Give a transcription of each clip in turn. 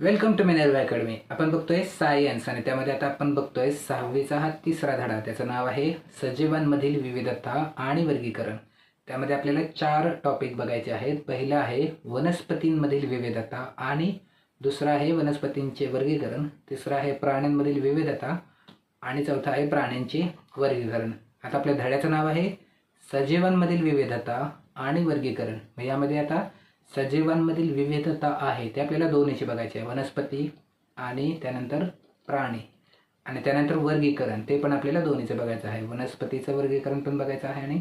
Welcome to Minerva academy आपण बघतोय science आणि त्यामध्ये आता आपण बघतोय सहावीचा हा तिसरा धडा. त्याचं नाव आहे सजीवांमधील विविधता आणि वर्गीकरण. त्यामध्ये आपल्याला चार टॉपिक बघायचे आहेत. पहिलं आहे वनस्पतींमधील विविधता आणि दुसरं आहे वनस्पतींचे वर्गीकरण. तिसरं आहे प्राण्यांमधील विविधता आणि चौथं आहे प्राण्यांचे वर्गीकरण. आता आपल्या धड्याचं नाव आहे सजीवांमधील विविधता आणि वर्गीकरण. मग यामध्ये आता सजीवांमधील विविधता आहे ते आपल्याला दोन्हीची बघायचे आहे. वनस्पती आणि त्यानंतर प्राणी आणि त्यानंतर वर्गीकरण ते पण आपल्याला दोन्हीचं बघायचं आहे. वनस्पतीचं वर्गीकरण पण बघायचं आहे आणि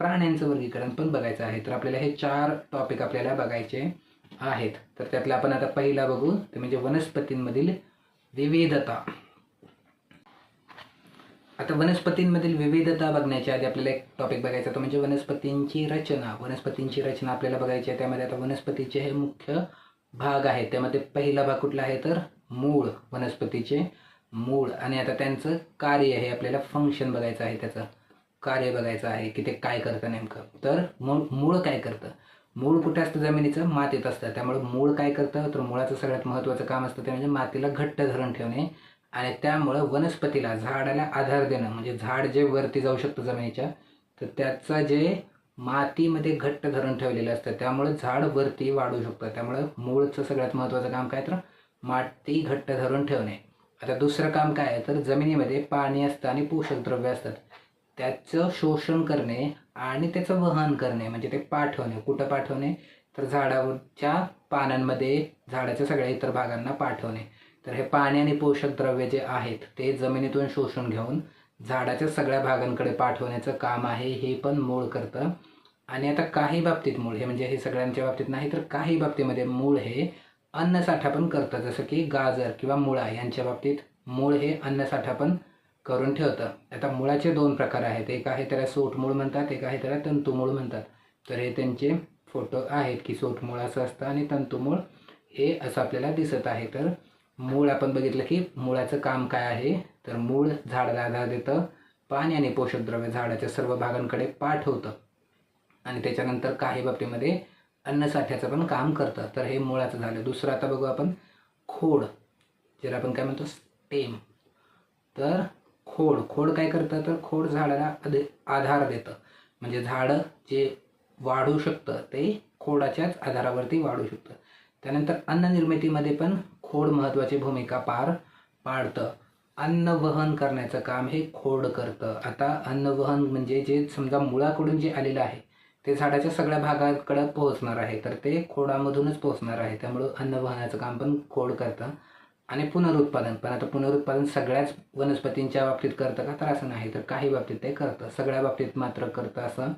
प्राण्यांचं वर्गीकरण पण बघायचं आहे. तर आपल्याला हे चार टॉपिक आपल्याला बघायचे आहेत. तर त्यातलं आपण आता पहिला बघू ते म्हणजे वनस्पतींमधील विविधता. आता वनस्पतींमधील विविधता बघण्याच्या आधी आपल्याला एक टॉपिक बघायचा तो म्हणजे वनस्पतींची रचना. वनस्पतींची रचना आपल्याला बघायची आहे. त्यामध्ये आता वनस्पतीचे हे मुख्य भाग आहेत. त्यामध्ये पहिला भाग कुठला आहे तर मूळ वनस्पतीचे मूळ. आणि आता त्यांचं कार्य हे आपल्याला फंक्शन बघायचं आहे त्याचं. कार्य बघायचं आहे की ते काय करतं नेमकं. तर मूळ मूळ काय करतं? मूळ कुठे असतं? जमिनीचं मातीत असतं. त्यामुळे मूळ काय करतं? तर मुळाचं सगळ्यात महत्त्वाचं काम असतं ते म्हणजे मातीला घट्ट धरून ठेवणे. आणि त्यामुळं वनस्पतीला झाडाला आधार देणं म्हणजे झाड जे वरती जाऊ शकतं जमिनीच्या तर त्याचा जे मातीमध्ये घट्ट धरून ठेवलेलं असतं त्यामुळं झाड वरती वाढू शकतं. त्यामुळं मूळचं सगळ्यात महत्त्वाचं काम काय तर माती घट्ट धरून ठेवणे. आता दुसरं काम काय आहे तर जमिनीमध्ये पाणी असतं आणि पोषक द्रव्य असतात. त्याचं शोषण करणे आणि त्याचं वहन करणे म्हणजे ते पाठवणे. कुठं पाठवणे? तर झाडावरच्या पानांमध्ये झाडाच्या सगळ्या इतर भागांना पाठवणे. तर हे पाणी आणि पोषक द्रव्य जे आहेत ते जमिनीतून शोषून घेऊन झाडाच्या सगळ्या भागांकडे पाठवण्याचं काम आहे हे पण मूळ करतं. आणि आता काही बाबतीत मूळ हे म्हणजे हे सगळ्यांच्या बाबतीत नाही तर काही बाबतीमध्ये मूळ हे अन्नसाठा पण करतं. जसं की गाजर किंवा मुळा यांच्या बाबतीत मूळ हे अन्नसाठा पण करून ठेवतं. आता मुळाचे दोन प्रकार आहेत. एक आहे त्याला सोटमूळ म्हणतात एक आहे त्याला तंतुमूळ म्हणतात. तर हे त्यांचे फोटो आहेत की सोटमूळ असं असतं आणि तंतुमूळ हे असं आपल्याला दिसत आहे. तर मूळ आपण बघितलं की मुळाचं काम काय आहे? तर मूळ झाडाला आधार देतं पाणी आणि पोषक द्रव्य झाडाच्या सर्व भागांकडे पाठवतं आणि त्याच्यानंतर काही बाबतीमध्ये अन्नसाठ्याचं पण काम करतं. तर हे मुळाचं झालं. दुसरं आता बघू आपण. खोड. ज्याला आपण काय म्हणतो? स्टेम. तर खोड. खोड काय करतं? तर खोड झाडाला अध आधार देतं. म्हणजे झाडं जे वाढू शकतं ते खोडाच्याच आधारावरती वाढू शकतं. त्यानंतर अन्न निर्मितीमध्ये पण खोड महत्त्वाची भूमिका पार पाडतं. अन्न वहन करण्याचं काम हे खोड करतं. आता अन्न वहन म्हणजे जे समजा मुळाकडून जे आलेलं आहे ते झाडाच्या सगळ्या भागाकडं पोहोचणार आहे. तर ते खोडामधूनच पोहोचणार आहे. त्यामुळं अन्न वहनाचं काम पण खोड करतं आणि पुनरुत्पादन. पण आता पुनरुत्पादन सगळ्याच वनस्पतींच्या बाबतीत करतं का? तर असं नाही. तर काही बाबतीत ते करतं. सगळ्या बाबतीत मात्र करतं असं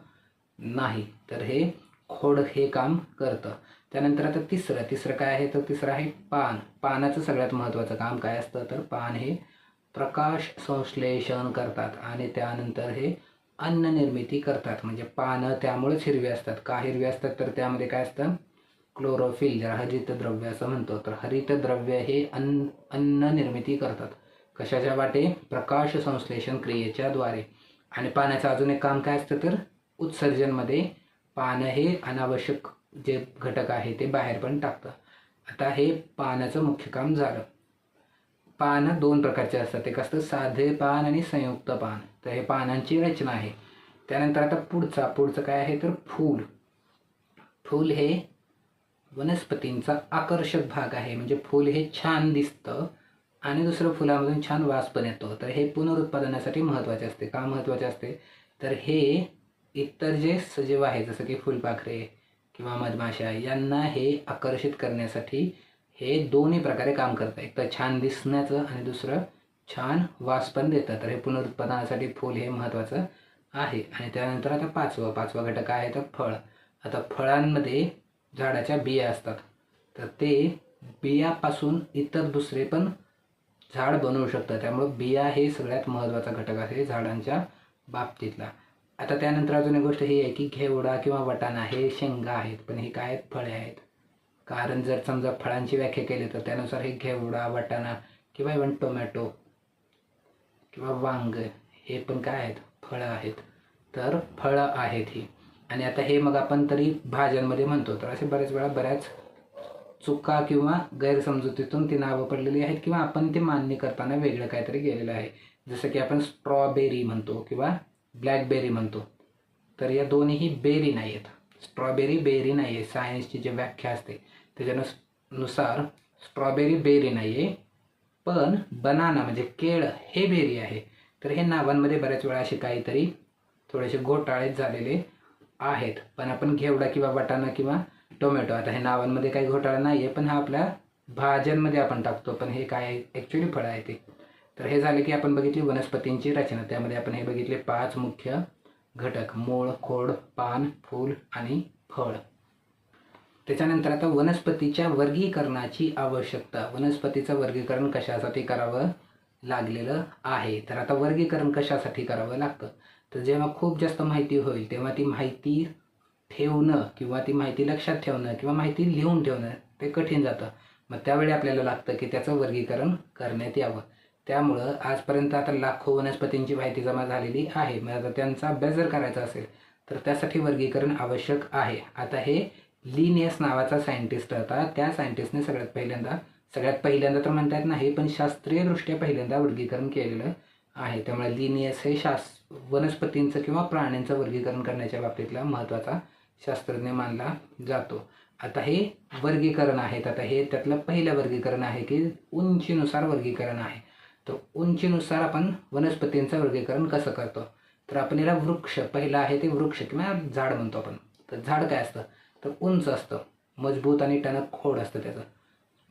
नाही. तर हे खोड हे काम करतं. त्यानंतर आता तिसरं तिसरं काय आहे? तर तिसरं आहे पान. पानाचं सगळ्यात महत्त्वाचं काम काय असतं? तर पान हे प्रकाश संश्लेषण करतात आणि त्यानंतर हे अन्न निर्मिती करतात. म्हणजे पानं त्यामुळेच हिरवी असतात. का हिरवी असतात? तर त्यामध्ये काय असतं? क्लोरोफिल जर हरितद्रव्य असं म्हणतो. तर हरितद्रव्य हे अन्न अन्न निर्मिती करतात. कशाच्या वाटे? प्रकाश संश्लेषण क्रियेच्या द्वारे. आणि पाण्याचं अजून एक काम काय असतं? तर उत्सर्जनमध्ये पानं हे अनावश्यक जे घटक आहे ते बाहेर पण टाकतं. आता हे पानाचं मुख्य काम झालं. पानं दोन प्रकारचे असतात. एक असतं साधे पान आणि संयुक्त पान. तर हे पानांची रचना आहे. त्यानंतर आता पुढचा पुढचं काय आहे तर फूल. फूल हे वनस्पतींचा आकर्षक भाग आहे. म्हणजे फूल हे छान दिसतं आणि दुसरं फुलामधून छान वास पण येतो. तर हे पुनरुत्पादनासाठी महत्त्वाचे असते. का महत्त्वाचे असते? तर हे इतर जे सजीव आहे जसं की फुलपाखरे किंवा मधमाशा यांना हे आकर्षित करण्यासाठी हे दोन्ही प्रकारे काम करतं. एक तर छान दिसण्याचं आणि दुसरं छान वास पण देतं. तर हे पुनरुत्पादनासाठी फूल हे महत्त्वाचं आहे. आणि त्यानंतर आता पाचवं पाचवा घटक आहे तर फळ. आता फळांमध्ये झाडाच्या बिया असतात. तर ते बियापासून इतर दुसरे पण झाड बनवू शकतं. त्यामुळं बिया हे सगळ्यात महत्त्वाचा घटक आहे झाडांच्या बाबतीतला. आता त्यानंतर अजून एक गोष्ट ही आहे की घेवडा किंवा वटाणा हे शेंगा आहेत पण हे काय आहेत फळे आहेत? कारण जर समजा फळांची व्याख्या केली तर त्यानुसार हे घेवडा वटाणा किंवा इव्हन टोमॅटो किंवा वांग हे पण काय आहेत? फळं आहेत. तर फळं आहेत ही. आणि आता हे मग आपण तरी भाज्यांमध्ये म्हणतो. तर असे बऱ्याच वेळा बऱ्याच चुका किंवा गैरसमजुतीतून ती नावं पडलेली आहेत किंवा आपण ते मान्य करताना वेगळं काहीतरी गेलेलं आहे. जसं की आपण स्ट्रॉबेरी म्हणतो किंवा ब्लॅकबेरी म्हणतो. तर या दोन्हीही बेरी नाही आहेत. स्ट्रॉबेरी बेरी नाही आहे. सायन्सची जी व्याख्या असते त्याच्यानुसार नुसार स्ट्रॉबेरी बेरी नाही आहे. पण बनाना म्हणजे केळ हे बेरी आहे. तर हे नावांमध्ये बऱ्याच वेळा असे काहीतरी थोडेसे घोटाळे झालेले आहेत. पण आपण घेवडा किंवा वाटाणा किंवा टोमॅटो आता हे नावांमध्ये काही घोटाळा नाही आहे पण हा आपल्या भाज्यांमध्ये आपण टाकतो. पण हे काय ॲक्च्युली फळं आहे ते. तर हे झाले की आपण बघितली वनस्पतींची रचना. त्यामध्ये आपण हे बघितले पाच मुख्य घटक मूळ खोड पान फूल आणि फळ. त्याच्यानंतर आता वनस्पतीच्या वर्गीकरणाची आवश्यकता. वनस्पतीचं वर्गीकरण कशासाठी करावं लागलेलं आहे? तर आता वर्गीकरण कशासाठी करावं लागतं? तर जेव्हा खूप जास्त माहिती होईल तेव्हा ती माहिती ठेवणं किंवा ती माहिती लक्षात ठेवणं किंवा माहिती लिहून ठेवणं ते कठीण जातं. मग त्यावेळी आपल्याला लागतं की त्याचं वर्गीकरण करण्यात यावं. त्यामुळं आजपर्यंत आता लाखो वनस्पतींची माहिती जमा झालेली आहे. मग आता त्यांचा अभ्यास जर करायचा असेल तर त्यासाठी वर्गीकरण आवश्यक आहे. आता हे लिनियस नावाचा सायंटिस्ट होता. त्या सायंटिस्टने सगळ्यात पहिल्यांदा सगळ्यात पहिल्यांदा तर म्हणता येत नाही पण शास्त्रीयदृष्ट्या पहिल्यांदा वर्गीकरण केलेलं आहे. त्यामुळे लिनियस हे शास वनस्पतींचं किंवा प्राण्यांचं वर्गीकरण करण्याच्या बाबतीतला महत्त्वाचा शास्त्रज्ञ मानला जातो. आता हे वर्गीकरण आहेत. आता हे त्यातलं पहिलं वर्गीकरण आहे की उंचीनुसार वर्गीकरण आहे. तर उंचीनुसार आपण वनस्पतींचं वर्गीकरण कसं करतो? तर आपण याला वृक्ष पहिला आहे ते वृक्ष किंवा झाड म्हणतो आपण. तर झाड काय असतं? तर उंच असतं मजबूत आणि टणक खोड असतं त्याचं.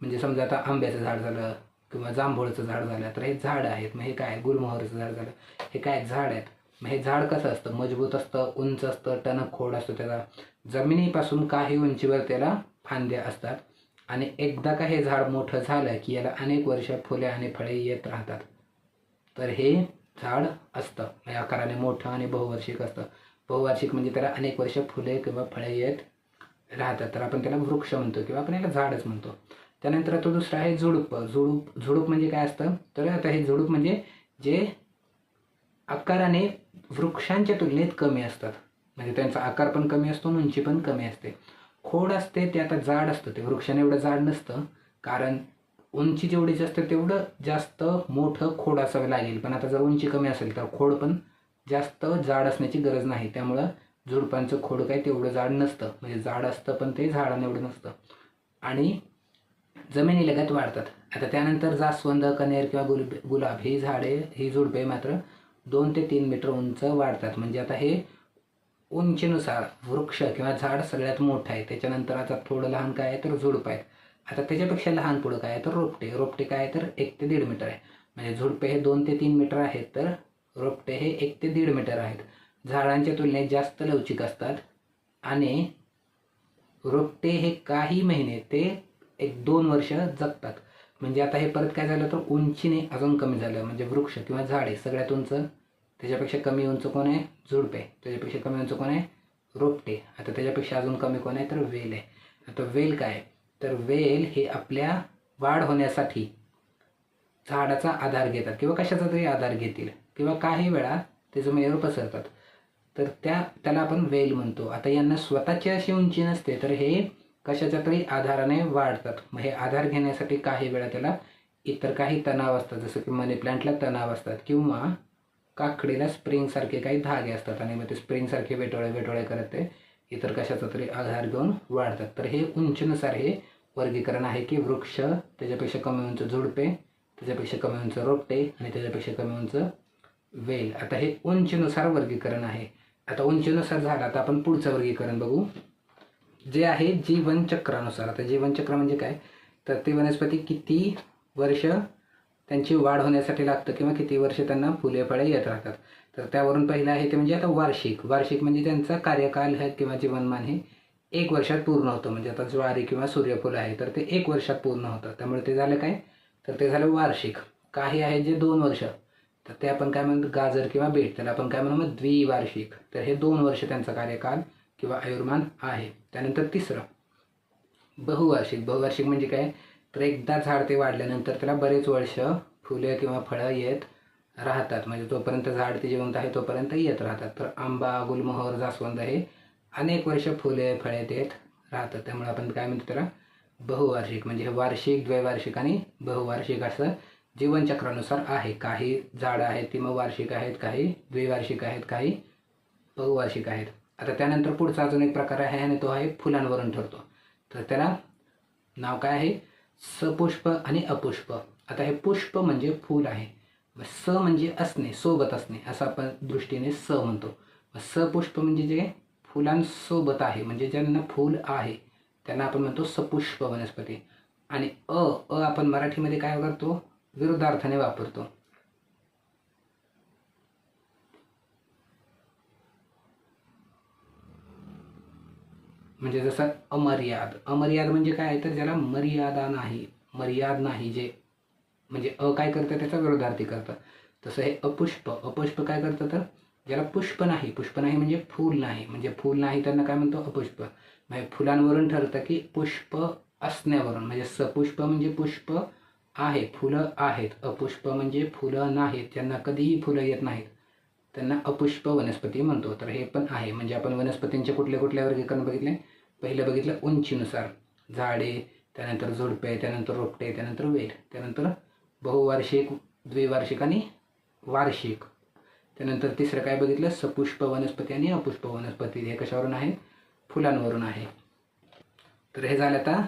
म्हणजे समजा आता आंब्याचं झाड झालं किंवा जांभूळचं झाड झालं तर हे झाड आहेत. मग हे काय? गुलमोहरचं झाड झालं. हे काय? झाड आहेत. मग हे झाड कसं असतं? मजबूत असतं उंच असतं टणक खोड असतं त्याला जमिनीपासून काही उंचीवर त्याला फांद्या असतात. आणि एकदा का हे झाड मोठं झालं की याला अनेक वर्ष फुले आणि फळे येत राहतात. तर हे झाड असतं. म्हणजे आकाराने मोठं आणि बहुवार्षिक असतं. बहुवार्षिक म्हणजे त्याला अनेक वर्ष फुले किंवा फळे येत राहतात. तर आपण त्याला वृक्ष म्हणतो किंवा आपण याला झाडच म्हणतो. त्यानंतर तो दुसरा आहे झुडूप. झुडूप झुडूप म्हणजे काय असतं? तर आता हे झुडूप म्हणजे जे आकाराने वृक्षांच्या तुलनेत कमी असतात. म्हणजे त्यांचा आकार पण कमी असतो आणि उंची पण कमी असते. खोड असते ते आता जाड असतं. ते वृक्षाने एवढं जाड नसतं. कारण उंची जेवढी जास्त तेवढं जास्त मोठं खोड असावं लागेल. पण आता जर उंची कमी असेल तर खोड पण जास्त जाड असण्याची गरज नाही. त्यामुळं झुडपांचं खोड काय तेवढं जाड नसतं. म्हणजे जाड असतं पण ते झाडाने एवढं नसतं. आणि जमिनीलगत वाढतात. आता त्यानंतर जास्वंद कनेर किंवा गुल गुलाब ही झाडे ही झुडपे मात्र दोन ते तीन मीटर उंच वाढतात. म्हणजे आता हे उंचीनुसार वृक्ष किंवा झाड सगळ्यात मोठं आहे. त्याच्यानंतर आता थोडं लहान काय आहे तर झुडपं आहेत. आता त्याच्यापेक्षा लहान पुढं काय आहे तर रोपटे. रोपटे काय आहे तर एक ते दीड मीटर आहे. म्हणजे झुडपे हे दोन ते तीन मीटर आहेत तर रोपटे हे एक ते दीड मीटर आहेत. झाडांच्या तुलनेत जास्त लवचिक असतात. आणि रोपटे हे काही महिने ते एक दोन वर्ष जगतात. म्हणजे आता हे परत काय झालं तर उंचीने अजून कमी झालं. म्हणजे वृक्ष किंवा झाडे सगळ्यात उंच त्याच्यापेक्षा कमी उंच कोण आहे? झुडपे. त्याच्यापेक्षा कमी उंच कोण आहे? रोपटे. आता त्याच्यापेक्षा अजून कमी कोण आहे? तर वेल आहे. आता वेल काय? तर वेल हे आपल्या वाढ होण्यासाठी झाडाचा आधार घेतात किंवा कशाचा तरी आधार घेतील किंवा काही वेळा ते म्हणजे जमिनीवर पसरतात तर त्या त्याला आपण वेल म्हणतो. आता यांना स्वतःची अशी उंची नसते तर हे कशाच्या तरी आधाराने वाढतात. मग हे आधार घेण्यासाठी काही वेळा त्याला इतर काही तणाव असतात. जसं की मनी प्लांटला तणाव असतात किंवा काकडीला स्प्रिंगसारखे काही धागे असतात आणि मग ते स्प्रिंगसारखे वेटोळे वेटोळे करत ते इतर कशाचा तरी आधार घेऊन वाढतात. तर हे उंचीनुसार हे वर्गीकरण आहे की वृक्ष त्याच्यापेक्षा कमी उंच झुडपे त्याच्यापेक्षा कमी उंच रोपटे आणि त्याच्यापेक्षा कमी उंच वेल. आता हे उंचीनुसार वर्गीकरण आहे. आता उंचीनुसार झालं आता आपण पुढचं वर्गीकरण बघू. जे आहे जीवनचक्रानुसार. आता जीवनचक्र म्हणजे काय? तर ती वनस्पती किती वर्ष त्यांची वाढ होण्यासाठी लागतं किंवा किती वर्ष त्यांना फुले फळे येत राहतात. तर त्यावरून पहिलं आहे ते म्हणजे आता वार्षिक. वार्षिक म्हणजे त्यांचा कार्यकाल हे किंवा जीवनमान हे एक वर्षात पूर्ण होतं. म्हणजे आता ज्वारी किंवा सूर्यफूल आहे तर ते एक वर्षात पूर्ण होतं. त्यामुळे ते झालं काय? तर ते झालं वार्षिक. काही आहे जे दोन वर्ष. तर ते आपण काय म्हणतो? गाजर किंवा बीट. त्याला आपण काय म्हणू? मग द्विवार्षिक. तर हे दोन वर्ष त्यांचा कार्यकाल किंवा आयुर्मान आहे. त्यानंतर तिसरं. बहुवार्षिक. बहुवार्षिक म्हणजे काय? तर एकदा झाड ते वाढल्यानंतर त्याला बरेच वर्ष फुले किंवा फळं येत राहतात. म्हणजे जोपर्यंत झाड ते जिवंत आहे तोपर्यंत येत राहतात. तर आंबा गुलमोहर जास्वंद हे अनेक वर्ष फुले फळे देत राहतात. त्यामुळे आपण काय म्हणतो त्याला? बहुवार्षिक. म्हणजे हे वार्षिक द्वैवार्षिक आणि बहुवार्षिक असं जीवनचक्रानुसार आहे. काही झाडं आहेत ती मग वार्षिक आहेत काही द्विवार्षिक आहेत काही बहुवार्षिक आहेत. आता त्यानंतर पुढचा अजून एक प्रकार आहे आणि तो आहे फुलांवरून ठरतो. तर त्याला नाव काय आहे? सपुष्प आणि अपुष्प. आता हे पुष्प म्हणजे फूल आहे. स म्हणजे असणे सोबत असणे असं आपण दृष्टीने स म्हणतो. सपुष्प म्हणजे जे फुलांसोबत आहे म्हणजे ज्यांना फूल आहे त्यांना आपण म्हणतो सपुष्प वनस्पती. आणि अ अ आपण मराठीमध्ये काय करतो? विरुद्धार्थाने वापरतो. म्हणजे जसं अमर्याद. अमर्याद म्हणजे काय आहे? तर ज्याला मर्यादा नाही मर्याद नाही जे म्हणजे अ काय करतं? त्याचा विरोधार्थी करतं. तसं हे अपुष्प. अपुष्प काय करतं? तर ज्याला पुष्प नाही. पुष्प नाही म्हणजे फूल नाही. म्हणजे फूल नाही त्यांना काय म्हणतो? अपुष्प. म्हणजे फुलांवरून ठरतं की पुष्प असण्यावरून. म्हणजे सपुष्प म्हणजे पुष्प आहे फुलं आहेत. अपुष्प म्हणजे फुलं नाहीत. ज्यांना कधीही फुलं येत नाहीत. त्यांना अपुष्प वनस्पती म्हणतो. तर हे पण आहे. म्हणजे आपण वनस्पतींचे कुठले कुठले वर्गीकरण बघितले? पहिलं बघितलं उंचीनुसार. झाडे त्यानंतर झुडपे त्यानंतर रोपटे त्यानंतर वेल त्यानंतर बहुवार्षिक द्विवार्षिक आणि वार्षिक. त्यानंतर तिसरं काय बघितलं? सपुष्प वनस्पती आणि अपुष्प वनस्पती. हे कशावरून आहे? फुलांवरून आहे. तर हे झालं आता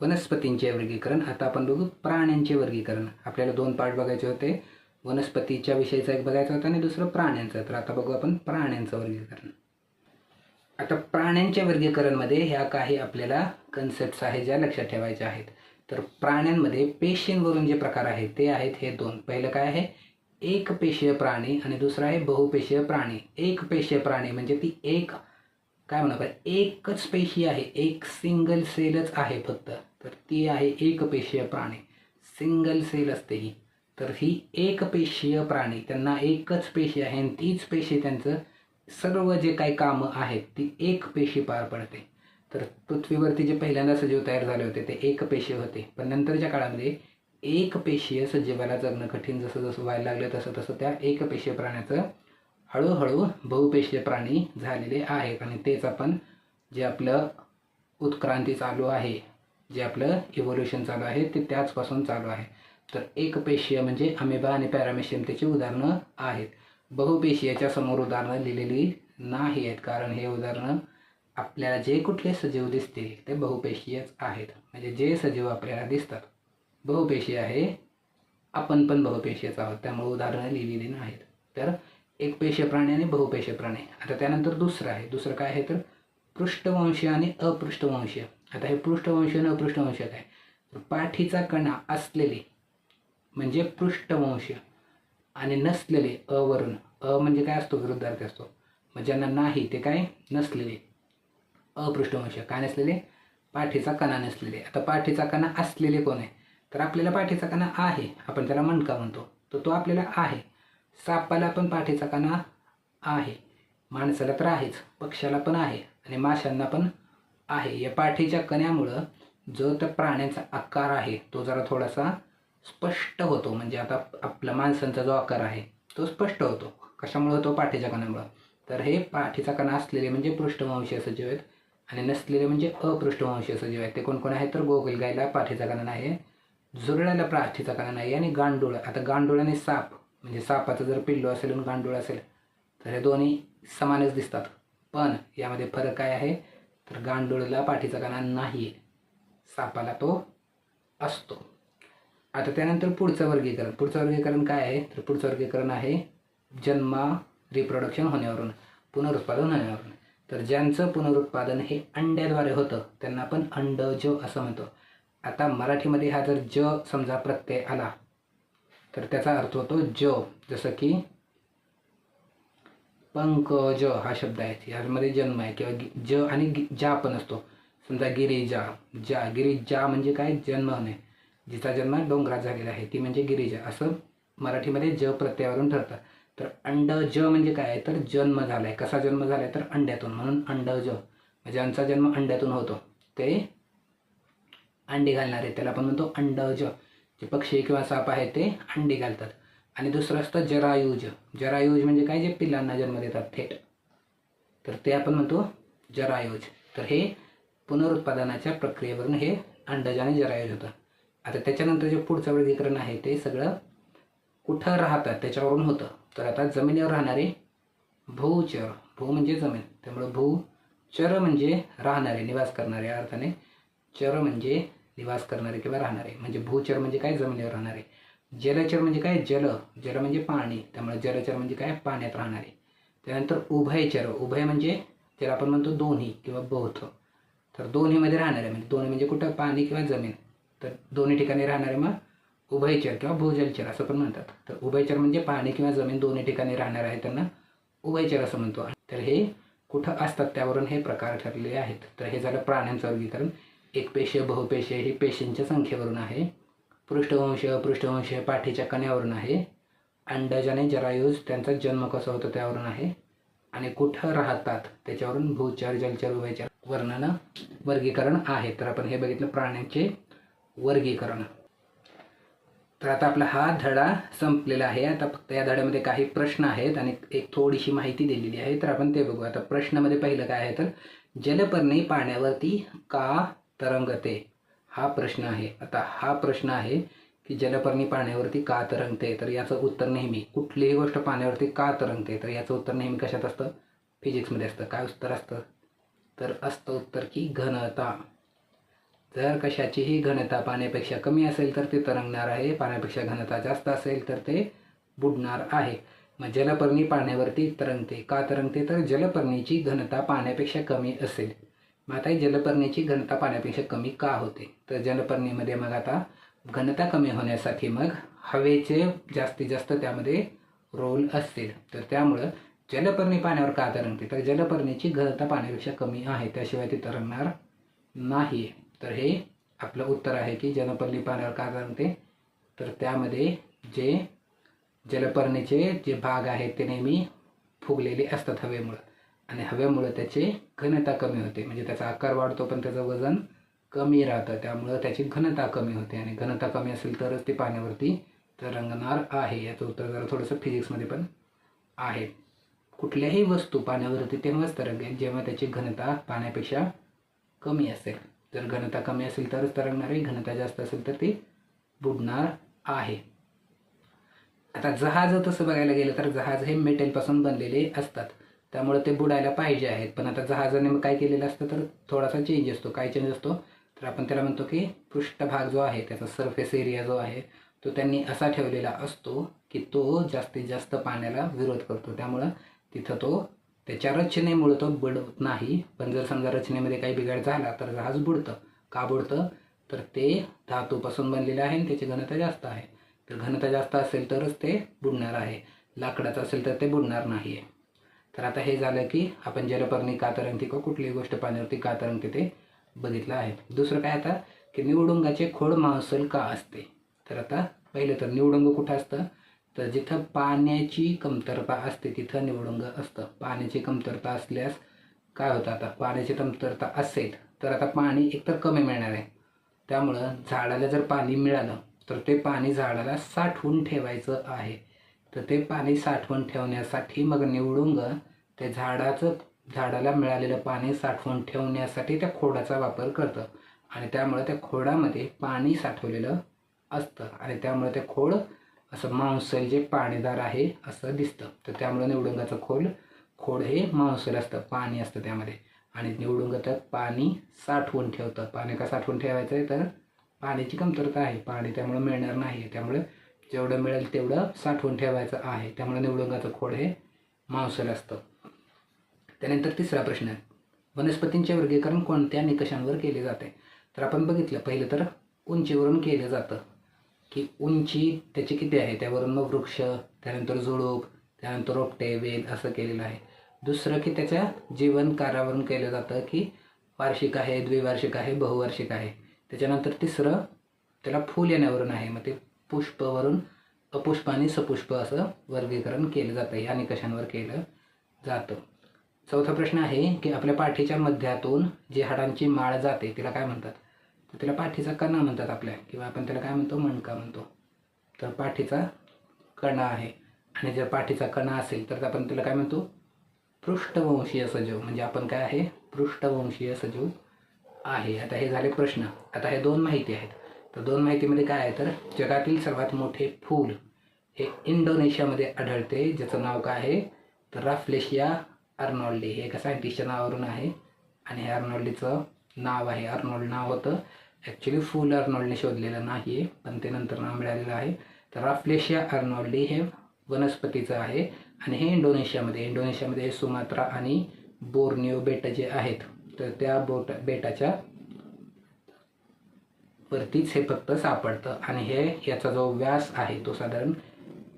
वनस्पतींचे वर्गीकरण. आता आपण बघू प्राण्यांचे वर्गीकरण. आपल्याला दोन पार्ट बघायचे होते. वनस्पतीच्या विषयीचा एक बघायचा होता आणि दुसरं प्राण्यांचं. तर आता बघू आपण प्राण्यांचं वर्गीकरण. आता प्राण्यांच्या वर्गीकरणमध्ये ह्या काही आपल्याला कन्सेप्ट्स आहेत ज्या लक्षात ठेवायच्या आहेत. तर प्राण्यांमध्ये पेशींवरून जे प्रकार आहेत ते आहेत हे दोन. पहिलं काय आहे? एक पेशीय प्राणी आणि दुसरं आहे बहुपेशीय प्राणी. एक पेशीय प्राणी म्हणजे ती एक काय म्हणा एकच पेशी आहे. एक सिंगल सेलच आहे फक्त. तर ती आहे एक पेशीय प्राणी. सिंगल सेल असते ही. तर ही एक पेशीय प्राणी त्यांना एकच पेशी आहे आणि तीच पेशी त्यांचं सर्व जे काही कामं आहेत ती एक पेशी पार पडते. तर पृथ्वीवरती जे पहिल्यांदा सजीव तयार झाले होते ते एक पेशी होते. पण नंतरच्या काळामध्ये एक पेशीय सजीवाला जगणं कठीण जसं जसं व्हायला लागलं तसं तसं त्या एक पेशीय प्राण्याचं हळूहळू बहुपेशीय प्राणी झालेले आहेत. आणि तेच आपण जे आपलं उत्क्रांती चालू आहे जे आपलं इव्होल्युशन चालू आहे ते त्याचपासून चालू आहे. तर एक पेशीय म्हणजे अमेबा आणि पॅरामेशियम त्याची उदाहरणं आहेत. बहुपेशीयाच्या समोर उदाहरणं लिहिलेली नाही आहेत कारण हे उदाहरणं आपल्याला जे कुठले सजीव दिसतील ते बहुपेशीयच आहेत. म्हणजे जे सजीव आपल्याला दिसतात बहुपेशीय आहे आपण पण बहुपेशीयच आहोत त्यामुळे उदाहरणं लिहिलेली नाहीत. तर एक पेशीय प्राणी आणि बहुपेशीय प्राणी. आता त्यानंतर दुसरं आहे. दुसरं काय आहे तर पृष्ठवंशीय आणि अपृष्ठवंशीय. आता हे पृष्ठवंशीय आणि अपृष्ठवंशीय काय? तर पाठीचा कणा असलेली म्हणजे पृष्ठवंश आणि नसलेले अवरून अ म्हणजे काय असतो? विरुद्धार्थी असतो. मग ज्यांना नाही ते काय? नसलेले. अपृष्ठवंश काय नसलेले? पाठीचा कणा नसलेले. आता पाठीचा कणा असलेले कोण आहे? तर आपल्याला पाठीचा कणा आहे. आपण त्याला मणका म्हणतो. तर तो आपल्याला आहे. सापाला पण पाठीचा कणा आहे. माणसाला तर आहेच. पक्ष्याला पण आहे. आणि माशांना पण आहे. या पाठीच्या कण्यामुळं जो त्या प्राण्याचा आकार आहे तो जरा थोडासा स्पष्ट होतो. म्हणजे आता आपला माणसांचा जो आकार आहे तो स्पष्ट होतो. कशामुळे होतो? पाठीच्या कणामुळं. तर हे पाठीचा कणा असलेले म्हणजे पृष्ठवंशीय सजीव आहेत आणि नसलेले म्हणजे अपृष्ठवंशीय सजीव आहेत. ते कोण कोण आहेत? तर गोगलगायला पाठीचा कणा नाही जुरळ्याला पाठीचा कणा नाही आणि गांडूळ. आता गांडूळ आणि साप म्हणजे सापाचं जर पिल्लू असेल आणि गांडूळ असेल तर हे दोन्ही समानच दिसतात. पण यामध्ये फरक काय आहे? तर गांडूळला पाठीचा कणा नाही सापाला तो असतो. आता त्यानंतर पुढचं वर्गीकरण. पुढचं वर्गीकरण काय आहे? तर पुढचं वर्गीकरण आहे जन्मा रिप्रोडक्शन होण्यावरून पुनरुत्पादन होण्यावरून. तर ज्यांचं पुनरुत्पादन हे अंड्याद्वारे होतं त्यांना आपण ज असं म्हणतो. आता मराठीमध्ये हा जर ज समजा प्रत्यय आला तर त्याचा अर्थ होतो ज. जसं की पंकज हा शब्द आहे. यामध्ये जन्म आहे किंवा गि- ज आणि गि- जा पण असतो. समजा गिरिजा जा. गिरिजा म्हणजे काय? जन्म होणे. जिचा जन्म डोंगरात झालेला आहे ती म्हणजे गिरिजा. असं मराठीमध्ये ज प्रत्ययावरून ठरतं. तर अंड ज म्हणजे काय? आहे तर जन्म झाला आहे कसा जन्म झाला आहे तर अंड्यातून. म्हणून अंडज म्हणजे ज्यांचा जन्म अंड्यातून होतो. ते अंडी घालणारे. त्याला आपण म्हणतो अंडज जे. पक्षी किंवा साप आहे ते अंडी घालतात. आणि दुसरं असतं जरायुज. जरायुज म्हणजे काय? जे पिल्लांना जन्म देतात. थेट. तर ते आपण म्हणतो जरायुज. तर हे पुनरुत्पादनाच्या प्रक्रियेवरून हे अंडज आणि जरायुज होतं. आता त्याच्यानंतर जे पुढचं वर्गीकरण आहे ते सगळं कुठं राहतात त्याच्यावरून होतं. तर आता जमिनीवर राहणारे भूचर भू म्हणजे जमीन त्यामुळे भू चर म्हणजे राहणारे निवास करणारे या अर्थाने चर म्हणजे निवास करणारे किंवा राहणारे. म्हणजे भूचर म्हणजे काय? जमिनीवर राहणारे. जलचर म्हणजे काय? जल. जल म्हणजे पाणी त्यामुळे जलचर म्हणजे काय? पाण्यात राहणारे. त्यानंतर उभयचर उभय म्हणजे त्याला आपण म्हणतो दोन्ही किंवा बोथ तर दोन्हीमध्ये राहणारे म्हणजे दोन्ही म्हणजे कुठं? पाणी किंवा जमीन. तर दोन्ही ठिकाणी राहणारे मग उभयचर किंवा भूजलचर असं पण म्हणतात. तर उभयचर म्हणजे पाणी किंवा जमीन दोन्ही ठिकाणी राहणारे आहे त्यांना उभयचर असं म्हणतो. तर हे कुठं असतात त्यावरून हे प्रकार ठरलेले आहेत. तर हे झालं प्राण्यांचं वर्गीकरण. एक पेशीय बहुपेशीय ही पेशींच्या संख्येवरून आहे. पृष्ठवंश पृष्ठवंश पाठीच्या कण्यावरून आहे. अंडज आणि जरायुज त्यांचा जन्म कसा होतो त्यावरून आहे. आणि कुठं राहतात त्याच्यावरून भूचर जलचर उभयचर वर्णनं वर्गीकरण आहे. तर आपण हे बघितलं प्राण्यांचे वर्गीकरण. तर आता आपला हा धडा संपलेला आहे. आता फक्त या धड्यामध्ये काही प्रश्न आहेत आणि एक थोडीशी माहिती दिलेली आहे. तर आपण ते बघू आता प्रश्नामध्ये पहिलं काय आहे तर जलपर्णी पाण्यावरती का तरंगते? हा प्रश्न आहे. आता हा प्रश्न आहे की जलपर्णी पाण्यावरती का तरंगते? तर याचं उत्तर नेहमी कुठलीही गोष्ट पाण्यावरती का तरंगते? तर याचं उत्तर नेहमी कशात असतं? फिजिक्समध्ये असतं. काय उत्तर असतं? तर असतं उत्तर की घनता. जर कशाचीही घनता पाण्यापेक्षा कमी असेल तर ते तरंगणार आहे. पाण्यापेक्षा घनता जास्त असेल तर ते बुडणार आहे. मग जलपर्णी पाण्यावरती तरंगते. का तरंगते? तर जलपर्णीची घनता पाण्यापेक्षा कमी असेल. मग आता जलपर्णीची घनता पाण्यापेक्षा कमी का होते? तर जलपर्णीमध्ये मग आता घनता कमी होण्यासाठी मग हवेचे जास्तीत जास्त त्यामध्ये रोल असतील तर त्यामुळं जलपर्णी पाण्यावर का तरंगते? तर जलपर्णीची घनता पाण्यापेक्षा कमी आहे. त्याशिवाय ती तरंगणार नाही. तर हे आपलं उत्तर आहे की जनपर्णी पाण्यावर का तरंगते तर त्यामध्ये जे जलपर्णीचे जे भाग आहेत ते नेहमी फुगलेले असतात हवेमुळं. आणि हवेमुळं त्याची घनता कमी होते. म्हणजे त्याचा आकार वाढतो पण त्याचं वजन कमी राहतं. त्यामुळं त्याची घनता कमी होते. आणि घनता कमी असेल तरच ते पाण्यावरती तरंगणार आहे. याचं उत्तर जरा थोडंसं फिजिक्समध्ये पण आहे. कुठल्याही वस्तू पाण्यावरती तेव्हाच तरंगेल जेव्हा त्याची घनता पाण्यापेक्षा कमी असेल. जर घनता कमी असेल तरच तरंगणार आहे घनता जास्त असेल तर ती बुडणार आहे. आता जहाज तसं बघायला गेलं तर जहाज हे मेटेलपासून बनलेले असतात. त्यामुळे ते बुडायला पाहिजे आहेत. पण आता जहाजाने मग काय केलेलं असतं तर थोडासा चेंज असतो. काय चेंज असतो? तर आपण त्याला म्हणतो की पृष्ठभाग जो आहे त्याचा सरफेस एरिया जो आहे तो त्यांनी असा ठेवलेला असतो की तो जास्तीत जास्त पाण्याला विरोध करतो. त्यामुळं तिथं तो त्याच्या रचनेमुळं तो बुडत नाही. पण जर समजा रचनेमध्ये काही बिघाड झाला तर जहाज बुडतं. का बुडतं? तर ते धातूपासून बनलेलं आहे आणि त्याची घनता जास्त आहे. तर घनता जास्त असेल तरच ते बुडणार आहे. लाकडाचं असेल तर ते बुडणार नाही आहे तर आता हे झालं की आपण जलपर्णी कातरंगती किंवा कुठलीही गोष्ट पाण्यावरती कातरंगते ते बघितलं आहे. दुसरं काय आता? की निवडुंगाचे खोड मांसल का असते? तर आता पहिलं तर निवडुंग कुठं असतं? तर जिथं पाण्याची कमतरता असते तिथं निवडुंग असतं. पाण्याची कमतरता असल्यास काय होतं आता? पाण्याची कमतरता असेल तर आता पाणी एकतर कमी मिळणार आहे. त्यामुळं झाडाला जर पाणी मिळालं तर ते पाणी झाडाला साठवून ठेवायचं आहे. तर ते पाणी साठवून ठेवण्यासाठी मग निवडुंग ते झाडाचं झाडाला मिळालेलं पाणी साठवून ठेवण्यासाठी त्या खोडाचा वापर करतं. आणि त्यामुळे त्या खोडामध्ये पाणी साठवलेलं असतं. आणि त्यामुळे ते खोड असं मांसल जे पाणीदार आहे असं दिसतं. तर त्यामुळे निवडुंगाचं खोल खोड हे मांसल असतं पाणी असतं त्यामध्ये. आणि निवडुंग तर पाणी साठवून ठेवतं. पाणी का साठवून ठेवायचं आहे? तर पाण्याची कमतरता आहे. पाणी त्यामुळे मिळणार नाही त्यामुळे जेवढं मिळेल तेवढं साठवून ठेवायचं आहे. त्यामुळे निवडुंगाचं खोड हे मांसल असतं. त्यानंतर तिसरा प्रश्न आहे. वनस्पतींचे वर्गीकरण कोणत्या निकषांवर केले जाते? तर आपण बघितलं. पहिलं तर उंचीवरून केलं जातं. की उंची त्याची किती आहे? त्यावरून मग वृक्ष त्यानंतर झुडूप त्यानंतर रोपटे वेल असं केलेलं आहे. दुसरं की त्याच्या जीवन कारावरून केलं जातं की वार्षिक आहे द्विवार्षिक आहे बहुवार्षिक आहे. त्याच्यानंतर तिसरं त्याला फूल येण्यावरून आहे. मग ते पुष्पवरून अपुष्प आणि सपुष्प असं वर्गीकरण केलं जातं. ह्या निकषांवर केलं जातं. चौथा प्रश्न आहे की आपल्या पाठीच्या मध्यातून जी हाडांची माळ जाते तिला काय म्हणतात? तर त्याला पाठीचा कणा म्हणतात आपल्या किंवा आपण त्याला काय म्हणतो? मणका म्हणतो. तर पाठीचा कणा आहे. आणि जर पाठीचा कणा असेल तर आपण त्याला काय म्हणतो? पृष्ठवंशीय सजीव. म्हणजे आपण काय आहे? पृष्ठवंशीय सजीव आहे. आता हे झाले प्रश्न. आता हे दोन माहिती आहेत. तर दोन माहितीमध्ये काय आहे? तर जगातील सर्वात मोठे फूल हे इंडोनेशियामध्ये आढळते ज्याचं नाव काय आहे? तर राफ्लेशिया अर्नॉल्डी हे एका सायंटिस्टच्या नावावरून आहे. आणि हे अर्नॉल्डीचं नाव आहे अर्नॉल्ड. नाव होतं. ॲक्च्युली फुल अर्नॉल्डने शोधलेलं नाही आहे पण ते नंतर नाव मिळालेलं आहे. तर राफ्लेशिया अर्नॉल्डी हे वनस्पतीचं आहे आणि हे इंडोनेशियामध्ये इंडोनेशियामध्ये सुमात्रा आणि बोर्निओ बेट जे आहेत तर त्या बोट बेटाच्या वरतीच हे फक्त सापडतं आणि हे याचा जो व्यास आहे तो साधारण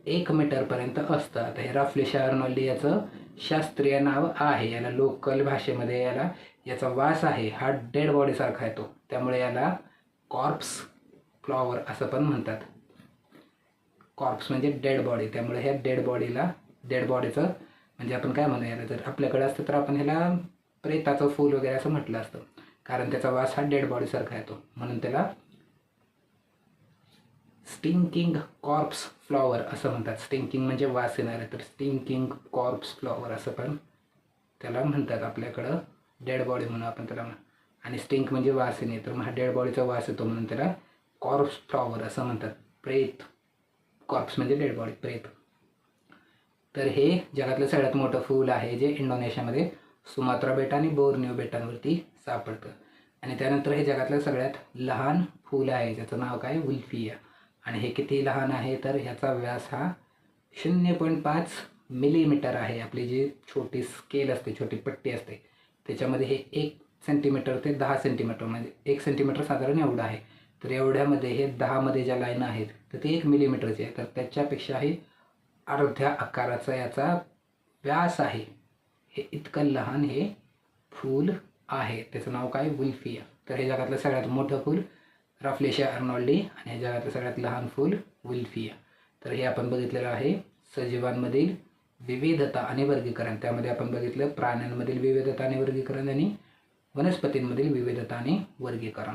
एक मीटरपर्यंत असतं. आता हे राफ्लेशिया अर्नॉल्डी याचं शास्त्रीय नाव आहे. याला लोकल भाषेमध्ये याला याचा वास आहे हा डेड बॉडीसारखा येतो त्यामुळे याला कॉर्प्स फ्लॉवर असं पण म्हणतात. कॉर्प्स म्हणजे डेड बॉडी त्यामुळे ह्या डेड बॉडीला डेड बॉडीचं म्हणजे आपण काय म्हणू याला जर आपल्याकडे असतं तर आपण ह्याला प्रेताचं फूल वगैरे असं म्हटलं असतं. कारण त्याचा वास हा डेड बॉडीसारखा येतो. म्हणून त्याला स्टिंकिंग कॉर्प्स फ्लॉवर असं म्हणतात. स्टिंकिंग म्हणजे वास येणार आहे तर स्टिंकिंग कॉर्प्स फ्लॉवर असं पण त्याला म्हणतात आपल्याकडं. डेड बॉडी म्हणून आपण त्याला आणि स्टिंक म्हणजे वास येणे. तर मग हा डेड बॉडीचा वास येतो म्हणून त्याला कॉर्प्स फ्लॉवर असं म्हणतात. प्रेत कॉर्प्स म्हणजे डेड बॉडी प्रेत. तर हे जगातलं सगळ्यात मोठं फूल आहे जे इंडोनेशियामध्ये सुमात्रा बेट आणि बोर्निओ बेटांवरती सापडतं. आणि त्यानंतर हे जगातलं सगळ्यात लहान फूल आहे. ज्याचं नाव काय? विल्फिया आणि हे किती लहान आहे? तर ह्याचा व्यास हा शून्य पॉईंट पाच मिलीमीटर आहे. आपली जी छोटी स्केल असते छोटी पट्टी असते त्याच्यामध्ये हे एक सेंटीमीटर ते दहा सेंटीमीटर म्हणजे एक सेंटीमीटर साधारण एवढं आहे. तर एवढ्यामध्ये हे दहामध्ये ज्या लाईन आहेत तर ती एक मिलीमीटरची आहे तर त्याच्यापेक्षाही अर्ध्या आकाराचा याचा व्यास आहे. हे इतकं लहान हे फूल आहे. त्याचं नाव काय? वुल्फिया. तर हे जगातलं सगळ्यात मोठं फूल राफ्लेशिया अर्नॉल्डी आणि हे जगातलं सगळ्यात लहान फूल विल्फिया. तर हे आपण बघितलेलं आहे सजीवांमधील विविधता आणि वर्गीकरण. त्यामध्ये आपण बघितलं प्राण्यांमधील विविधता आणि वर्गीकरण आणि वनस्पतींमधील विविधता आणि वर्गीकरण.